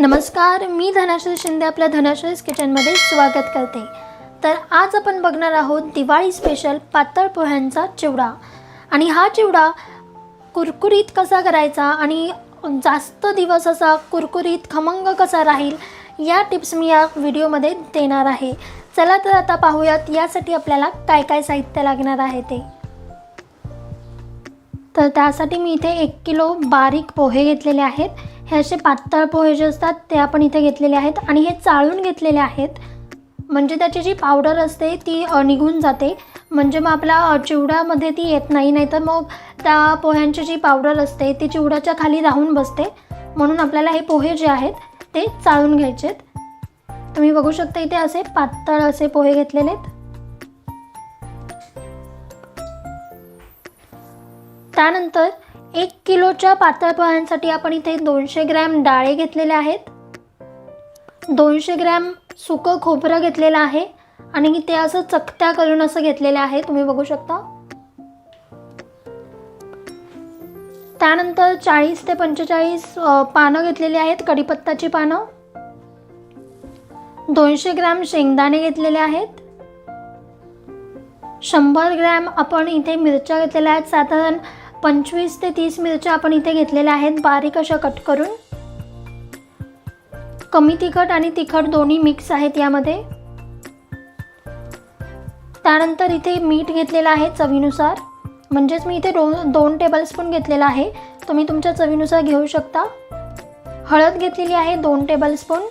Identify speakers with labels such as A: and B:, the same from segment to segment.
A: नमस्कार मी धनाश्री शिंदे आपल्या धनाश्रीज किचनमध्ये स्वागत करते. तर आज आपण बघणार आहोत दिवाळी स्पेशल पातळ पोह्यांचा चिवडा. आणि हा चिवडा कुरकुरीत कसा करायचा आणि जास्त दिवस असा कुरकुरीत खमंग कसा राहील या टिप्स मी या व्हिडिओमध्ये देणार आहे. चला तर आता पाहूयात यासाठी आपल्याला काय काय साहित्य लागणार आहे ते. तर त्यासाठी मी इथे एक किलो बारीक पोहे घेतलेले आहेत. हे असे पातळ पोहे जे असतात ते आपण इथे घेतलेले आहेत आणि हे चाळून घेतलेले आहेत. म्हणजे त्याची जी पावडर असते ती निघून जाते. म्हणजे मग आपल्या चिवडामध्ये चिवड्यामध्ये ती येत नाही नाहीतर मग त्या पोह्यांची जी पावडर असते ती चिवड्याच्या खाली राहून बसते. म्हणून आपल्याला हे पोहे जे आहेत ते चाळून घ्यायचेत तुम्ही बघू शकता इथे असे पातळ असे पोहे घेतलेले आहेत. त्यानंतर एक किलोच्या पातळ पोह्यांसाठी आपण इथे दोनशे ग्रॅम डाळे घेतलेले आहेत. दोनशे ग्रॅम सुकं खोबरं घेतलेलं आहे आणि ते असं चकत्या करून असं घेतलेलं आहे. तुम्ही बघू शकता. त्यानंतर चाळीस ते पंचेचाळीस पानं घेतलेली आहेत कढीपत्ताची पानं. दोनशे ग्रॅम शेंगदाणे घेतलेले आहेत. शंभर ग्रॅम आपण इथे मिरच्या घेतलेल्या आहेत. साधारण पंचवीस ते तीस मिरच्या आपण इथे घेतलेल्या आहेत. बारीक अशा कट करून. कमी तिखट आणि तिखट दोन्ही मिक्स आहेत यामध्ये. त्यानंतर इथे मीठ घेतलेलं आहे चवीनुसार. म्हणजेच मी इथे दोन दोन टेबलस्पून घेतलेला आहे. तुम्ही तुमच्या चवीनुसार घेऊ शकता. हळद घेतलेली आहे दोन टेबलस्पून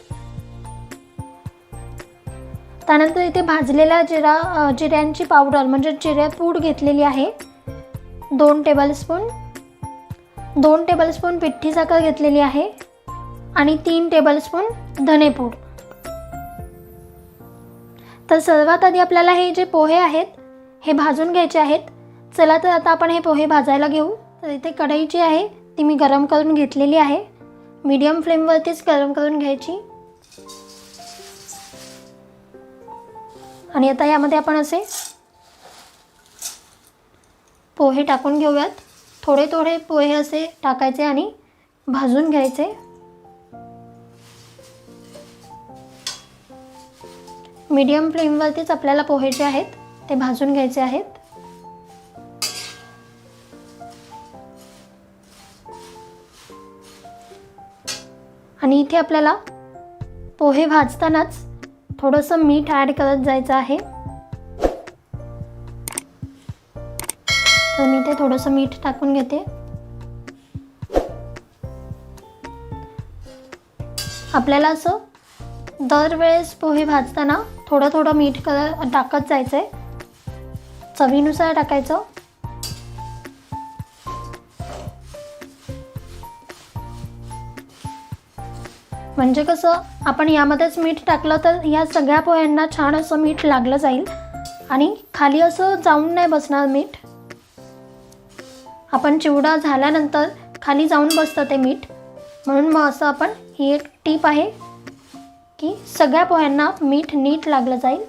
A: त्यानंतर इथे भाजलेला जिरा जिऱ्यांची पावडर म्हणजे जिरेपूड घेतलेली आहे. दोन टेबलस्पून दोन टेबलस्पून पिठ्ठी साखर घेतलेली आहे आणि तीन टेबलस्पून धनेपूड. तर सर्वात आधी आपल्याला हे जे पोहे आहेत हे भाजून घ्यायचे आहेत. चला तर आता आपण हे पोहे भाजायला घेऊ. तर इथे कढई जी आहे ती मी गरम करून घेतलेली आहे. मीडियम फ्लेमवरतीच गरम करून घ्यायची. आणि आता यामध्ये आपण असे पोहे टाकून घेऊयात. थोडे थोडे पोहे असे टाकायचे आणि भाजून घ्यायचे. मीडियम फ्लेमवरतीच आपल्याला पोहे जे आहेत ते भाजून घ्यायचे आहेत. आणि इथे आपल्याला पोहे भाजतानाच थोडंसं मीठ ॲड करत जायचं आहे. तर मी ते थोडंसं मीठ टाकून घेते. आपल्याला असं दरवेळेस पोहे भाजताना थोडं थोडं मीठ क टाकत जायचं आहे चवीनुसार टाकायचं. म्हणजे कसं आपण यामध्येच मीठ टाकलं तर या सगळ्या पोह्यांना छान असं मीठ लागलं जाईल. आणि खाली असं जाऊन नाही बसणार मीठ. आपण चिवडा झाल्यानंतर खाली जाऊन बसतं ते मीठ. म्हणून मग असं आपण ही एक टीप आहे की सगळ्या पोह्यांना मीठ नीट लागलं जाईल.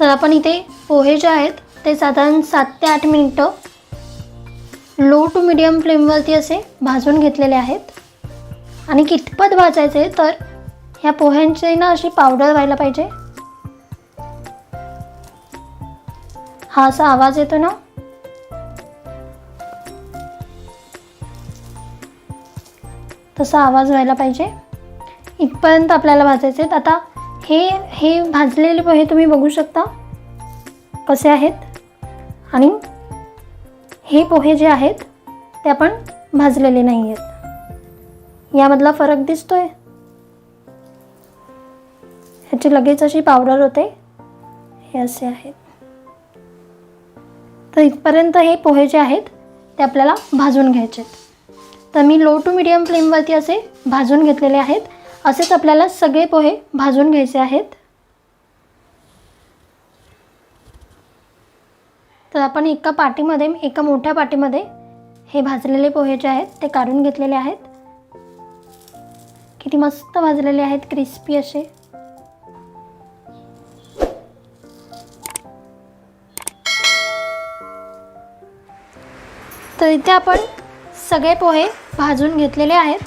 A: तर आपण इथे पोहे जे आहेत ते साधारण सात ते आठ मिनटं लो टू मिडियम फ्लेमवरती असे भाजून घेतलेले आहेत. आणि कितपत भाजायचे तर ह्या पोह्यांची ना अशी पावडर व्हायला पाहिजे. हा असा आवाज येतो ना. तसा आवाज व्हायला पाहिजे. इथपर्यंत आपल्याला भाजायचे आहेत. आता हे हे भाजलेले पोहे तुम्ही बघू शकता कसे आहेत. आणि हे पोहे जे आहेत ते आपण भाजलेले नाही आहेत यामधला फरक दिसतोय. ह्याची लगेच अशी पावडर होते. हे असे आहेत. तर इथपर्यंत हे पोहे जे आहेत ते आपल्याला भाजून घ्यायचे आहेत तर मी लो टू मिडियम फ्लेमवरती असे भाजून घेतलेले आहेत. असेच आपल्याला सगळे पोहे भाजून घ्यायचे आहेत. तर आपण एका पाटीमध्ये एका मोठ्या पाटीमध्ये हे भाजलेले पोहे जे आहेत ते काढून घेतलेले आहेत. किती मस्त भाजलेले आहेत क्रिस्पी असे. तर इथे आपण सगळे पोहे भाजून घेतलेले आहेत.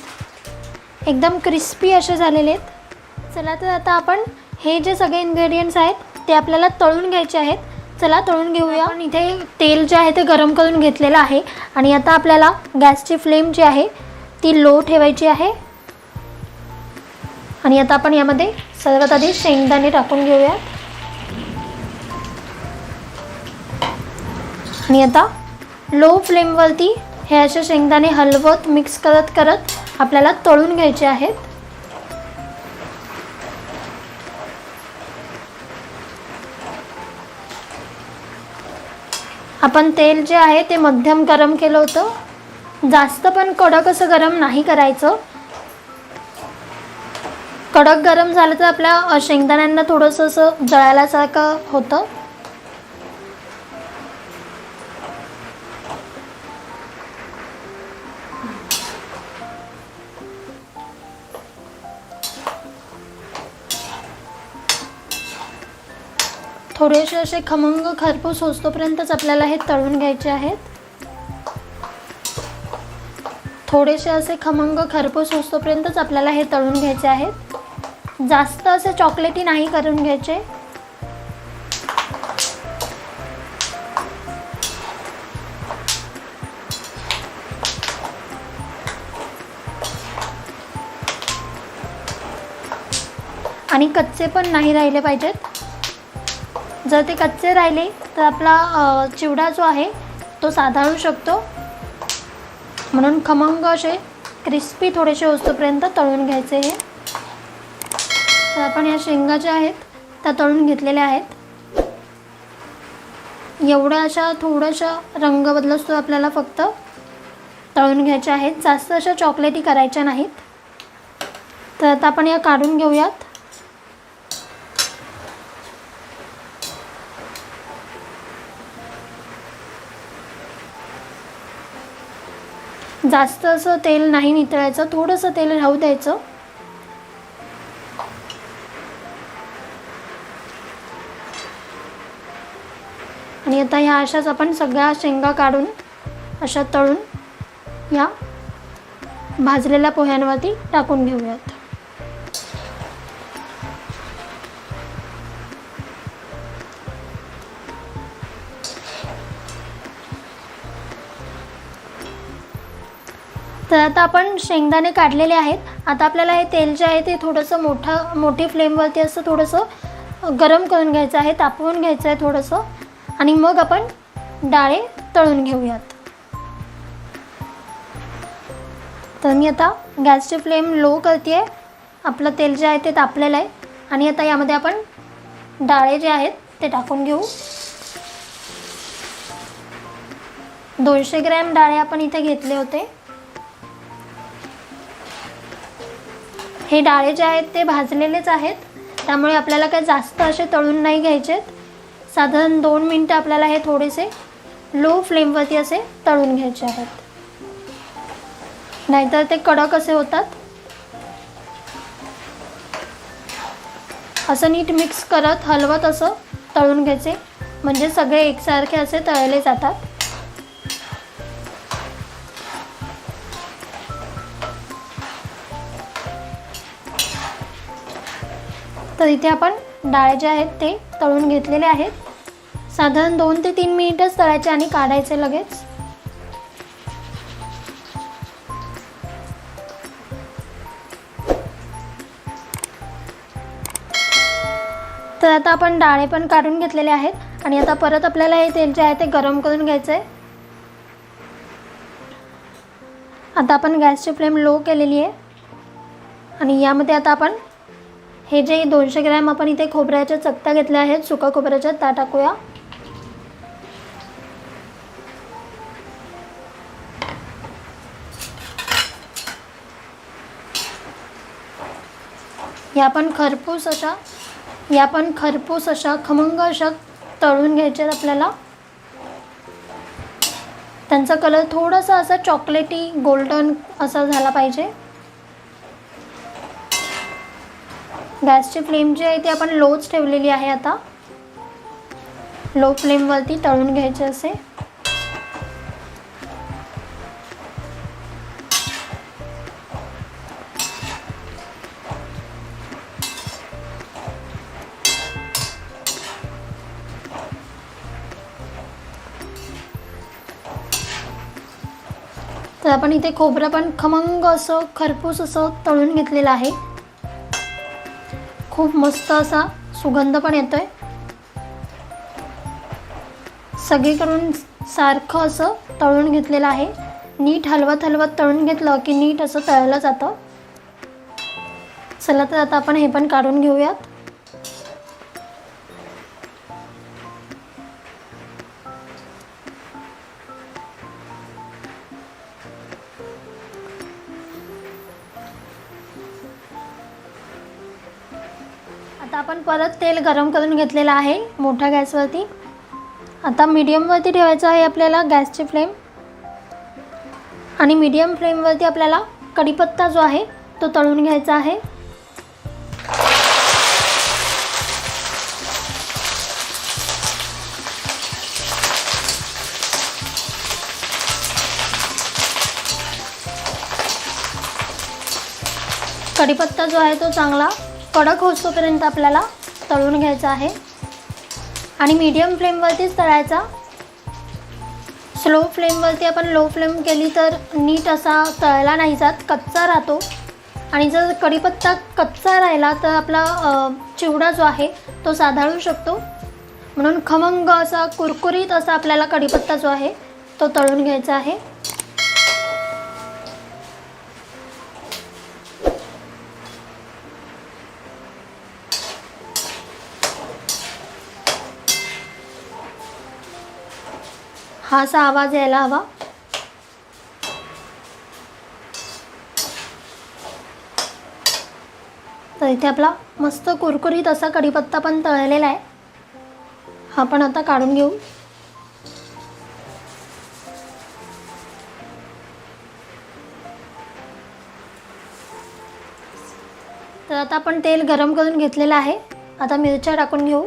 A: एकदम क्रिस्पी असे झालेले आहेत. चला तर आता आपण हे जे सगळे इन्ग्रेडियंट्स आहेत ते आपल्याला तळून घ्यायचे आहेत. चला तळून घेऊया. आपण इथे तेल जे आहे ते गरम करून घेतलेलं आहे. आणि आता आपल्याला गॅसची फ्लेम जी आहे ती लो ठेवायची आहे. आणि आता आपण यामध्ये सर्वात आधी शेंगदाणे टाकून घेऊया. आणि आता लो फ्लेमवरती हे असे शेंगदाणे हलवत मिक्स करत करत आपल्याला तळून घ्यायचे आहेत. आपण तेल जे आहे ते मध्यम गरम केलं होतं. जास्त पण कडक असं गरम नाही करायचं. कडक गरम झालं तर आपल्या शेंगदाण्यांना थोडंसं असं जळाल्यासारखं होतं. थोडेसे असे खमंग खरपूस होतोपर्यंतच आपल्याला हे तळून घ्यायचे आहेत. थोडेसे असे खमंग खरपूस होतोपर्यंतच आपल्याला हे तळून घ्यायचे आहेत. जास्त असे चॉकलेटी नाही करून घ्यायचे. आणि कच्चे पण नाही राहिले पाहिजेत. जर ते कच्चे राहिले तर आपला चिवडा जो आहे तो साधाळू शकतो. म्हणून खमंग असे क्रिस्पी थोडेसे वस्तूपर्यंत तळून घ्यायचे हे. तर आपण या शेंगा ज्या आहेत त्या तळून घेतलेल्या आहेत. एवढ्या अशा थोड्याशा रंग बदलसतो आपल्याला फक्त तळून घ्यायच्या आहेत. जास्त अशा चॉकलेटी करायच्या नाहीत. तर आता आपण या काढून घेऊयात. जास्त असं तेल नाही नितळायचं थोडंसं तेल राहू द्यायचं. आणि आता ह्या अशाच आपण सगळ्या शेंगा काढून अशा तळून या भाजलेल्या पोह्यांवरती टाकून घेऊयात. तर आता आपण शेंगदाणे काढलेले आहेत. आता आपल्याला हे तेल जे आहे ते थोडंसं मोठं मोठी फ्लेमवरती असं थोडंसं गरम करून घ्यायचं आहे तापवून घ्यायचं आहे थोडंसं. आणि मग आपण डाळे तळून घेऊयात. तर मी आता गॅसची फ्लेम लो करते आहे आपलं तेल जे आहे ते तापलेलं आहे. आणि आता यामध्ये आपण डाळे जे आहेत ते टाकून घेऊ. दोनशे ग्रॅम डाळे आपण इथे घेतले होते. हे डाळे जे आहेत ते भाजलेलेच आहेत. त्यामुळे आपल्याला काही जास्त असे तळून नाही घ्यायचे. साधारण दोन मिनटं आपल्याला हे थोडेसे लो फ्लेमवरती असे तळून घ्यायचे आहेत. नाहीतर ते कडक असे होतात. असं नीट मिक्स करत हलवत असं तळून घ्यायचे. म्हणजे सगळे एकसारखे असे तळले जातात. तर इथे आपण डाळ जे आहेत ते तळून घेतलेले आहेत. साधारण दोन ते तीन मिनिटच तळायचे आणि काढायचे लगेच. तर आता आपण डाळे पण काढून घेतलेले आहेत आणि आता परत आपल्याला हे तेल जे आहे ते गरम करून घ्यायचं आहे आता आपण गॅसची फ्लेम लो केलेली आहे. आणि यामध्ये आता आपण हे जे दोनशे ग्रॅम आपण इथे खोबऱ्याच्या चकत्या घेतल्या आहेत सुका खोबऱ्याच्या त्या टाकूया. या पण खरपूस अशा या पण खरपूस अशा खमंग अशा तळून घ्यायच्या आहेत आपल्याला. त्यांचा कलर थोडासा असा चॉकलेटी गोल्डन असा झाला पाहिजे. गॅसची फ्लेम जी आहे ती आपण लोच ठेवलेली आहे आता. लो फ्लेमवरती तळून घ्यायचे असे. तर आपण इथे खोबरं पण खमंग असं खरपूस असं तळून घेतलेलं आहे. खूप मस्त असा सुगंध पण येतो आहे सगळीकडून सारखं असं तळून घेतलेलं आहे. नीट हलवत हलवत तळून घेतलं की नीट असं तळलं जातं. चला तर आता आपण हे पण काढून घेऊयात. परत तेल गरम करून घेतलेलं आहे मोठ्या गॅसवरती. आता मीडियमवरती ठेवायचं आहे आपल्याला गॅसची फ्लेम. आणि मीडियम फ्लेमवरती आपल्याला कढीपत्ता जो आहे तो तळून घ्यायचा आहे. कढीपत्ता जो आहे तो चांगला कडक होतोपर्यंत आपल्याला तळून घ्यायचा आहे. आणि मीडियम फ्लेमवरतीच तळायचा. स्लो फ्लेमवरती आपण लो फ्लेम केली तर नीट असा तळला नाही जात कच्चा राहतो. आणि जर कढीपत्ता कच्चा राहिला तर आपला चिवडा जो आहे तो साधाळू शकतो. म्हणून खमंग असा कुरकुरीत असा आपल्याला कढीपत्ता जो आहे तो तळून घ्यायचा आहे. हा असा आवाज यायला हवा. तर इथे आपला मस्त कुरकुरीत असा कढीपत्ता पण तळलेला आहे. हा पण आता काढून घेऊ. तर आता आपण तेल गरम करून घेतलेलं आहे. आता मिरच्या टाकून घेऊ.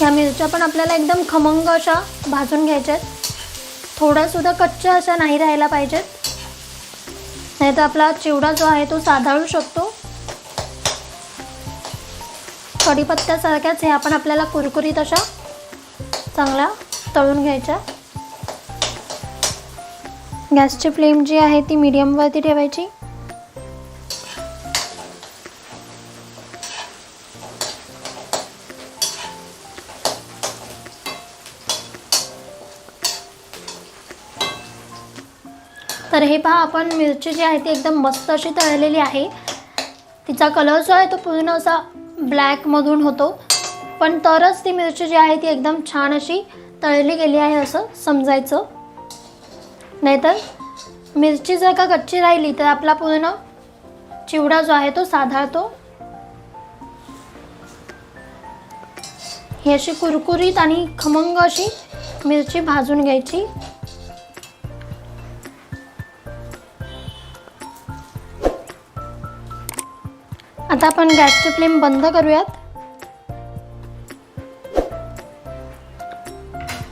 A: ह्या मिरच्या पण आपल्याला एकदम खमंग अशा भाजून घ्यायच्या आहेत थोड्यासुद्धा कच्च्या अशा नाही राहायला पाहिजेत. नाही तर आपला चिवडा जो आहे तो साधाळू शकतो. कढीपत्त्यासारख्याच हे आपण आपल्याला कुरकुरीत अशा चांगल्या तळून घ्यायच्या. गॅसची फ्लेम जी आहे ती मीडियमवरती ठेवायची. तर हे पहा आपण मिरची जी आहे ती एकदम मस्त अशी तळलेली आहे. तिचा कलर जो आहे तो पूर्ण असा ब्लॅकमधून होतो. पण तरच ती मिरची जी आहे ती एकदम छान अशी तळली गेली आहे असं समजायचं. नाहीतर मिरची जर का कच्ची राहिली तर आपला पूर्ण चिवडा जो आहे तो साधारतो. ही अशी कुरकुरीत आणि खमंग अशी मिरची भाजून घ्यायची. आता आपण गॅसची फ्लेम बंद करूयात.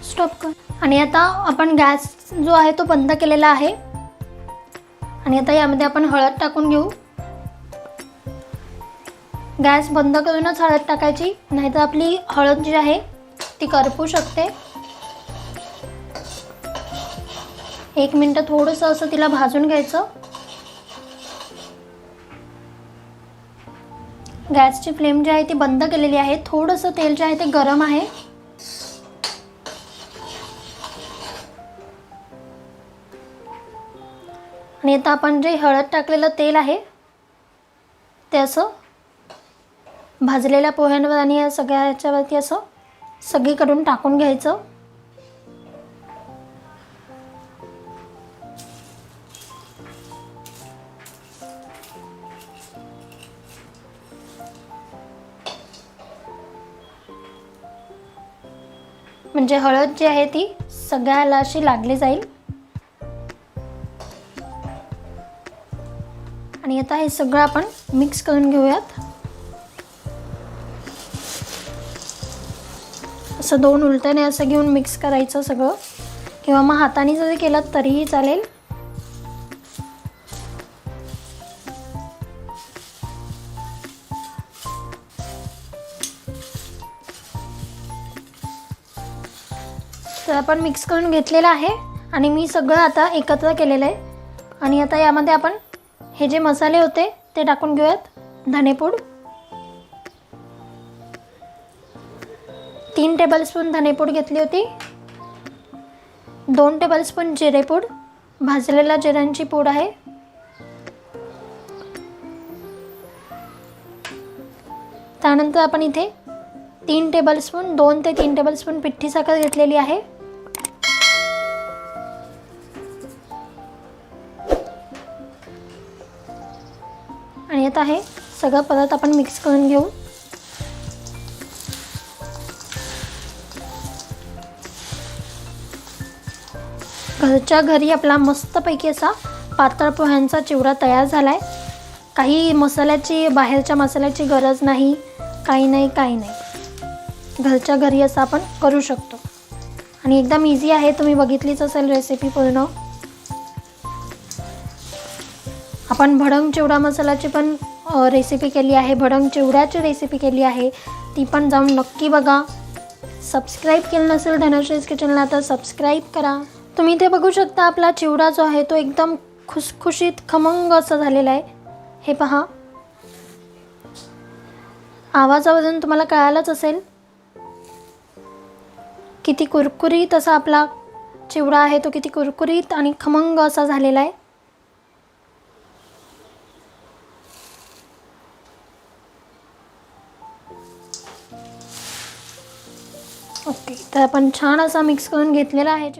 A: स्टॉप कर. आणि आता आपण गॅस जो आहे तो बंद केलेला आहे. आणि आता यामध्ये आपण हळद टाकून घेऊ. गॅस बंद करूनच हळद टाकायची नाहीतर आपली हळद जी आहे ती करपू शकते. एक मिनटं थोडंसं असं तिला भाजून घ्यायचं. गॅसची फ्लेम जी आहे ती बंद केलेली आहे. थोडंसं तेल जे आहे ते गरम आहे. आणि आता आपण जे हळद टाकलेलं तेल आहे ते असं भाजलेल्या पोह्यांवर आणि या सगळ्या ह्याच्यावरती असं सगळीकडून टाकून घ्यायचं. म्हणजे हळद जी आहे ती सगळ्याला अशी लागली जाईल. आणि आता हे सगळं आपण मिक्स करून घेऊयात. असं दोन उलट्याने असं घेऊन मिक्स करायचं सगळं. किंवा मग हाताने जरी केलं तरीही चालेल. तर आपण मिक्स करून घेतलेलं आहे. आणि मी सगळं आता एकत्र केलेलं आहे. आणि आता यामध्ये आपण हे जे मसाले होते ते टाकून घेऊयात. धनेपूड तीन टेबलस्पून धनेपूड घेतली होती. दोन टेबलस्पून जिरेपूड भाजलेला जिऱ्यांची पूड आहे. त्यानंतर आपण इथे तीन टेबलस्पून दोन ते तीन टेबलस्पून पिठ्ठी साखर घेतलेली आहे. आहे. सगळं परत आपण मिक्स करून घेऊ. घरच्या घरी आपला मस्तपैकी असा पातळ पोह्यांचा चिवडा तयार झाला आहे काही मसाल्याची बाहेरच्या मसाल्याची गरज नाही. काही नाही काही नाही. घरच्या घरी असं आपण करू शकतो. आणि एकदम इझी आहे. तुम्ही बघितलीच असेल रेसिपी पूर्ण. आपण भडंग चिवडा मसाल्याची पण रेसिपी केली आहे. भडंग चिवड्याची रेसिपी केली आहे. ती पण जाऊन नक्की बघा. सबस्क्राईब केलं नसेल धनश्रीज किचनला तर सबस्क्राईब करा. तुम्ही इथे बघू शकता आपला चिवडा जो आहे तो एकदम खुसखुशीत खमंग असा झालेला आहे. हे पहा. आवाजावरून तुम्हाला कळालंच असेल. किती कुरकुरीत असा आपला चिवडा आहे तो किती कुरकुरीत आणि खमंग असा झालेला आहे. तर आपण छान असा मिक्स करून घेतलेला आहे.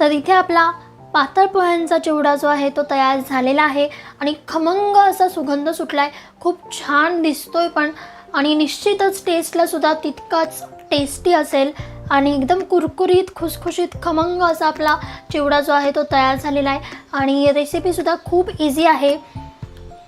A: तर इथे आपला पातळ पोह्यांचा चिवडा जो आहे तो तयार झालेला आहे. आणि खमंग असा सुगंध सुटला आहे खूप छान दिसतोय पण आणि निश्चितच टेस्टला सुद्धा तितकाच टेस्टी असेल. आणि एकदम कुरकुरीत खुसखुशीत खमंग असा आपला चिवडा जो आहे तो तयार झालेला आहे. आणि रेसिपीसुद्धा खूप इझी आहे.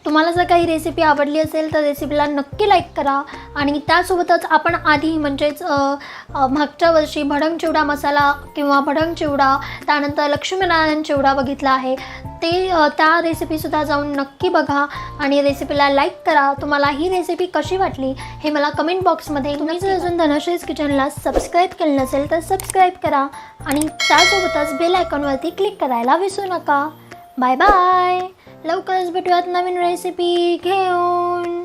A: तुम्हाला जर काही रेसिपी आवडली असेल तर रेसिपीला नक्की लाईक करा. आणि त्यासोबतच आपण आधी म्हणजेच मागच्या वर्षी भडंग चिवडा मसाला किंवा भडंग चिवडा त्यानंतर लक्ष्मीनारायण चिवडा बघितला आहे. ते त्या रेसिपीसुद्धा जाऊन नक्की बघा आणि रेसिपीला लाईक करा. तुम्हाला ही रेसिपी कशी वाटली हे मला कमेंट बॉक्समध्ये तुम्ही जर अजून धनश्रीज किचनला सबस्क्राईब केलं नसेल तर सबस्क्राईब करा. आणि त्यासोबतच बेल आयकॉनवरती क्लिक करायला विसरू नका. बाय बाय लवकरच भेटूयात नवीन रेसिपी घेऊन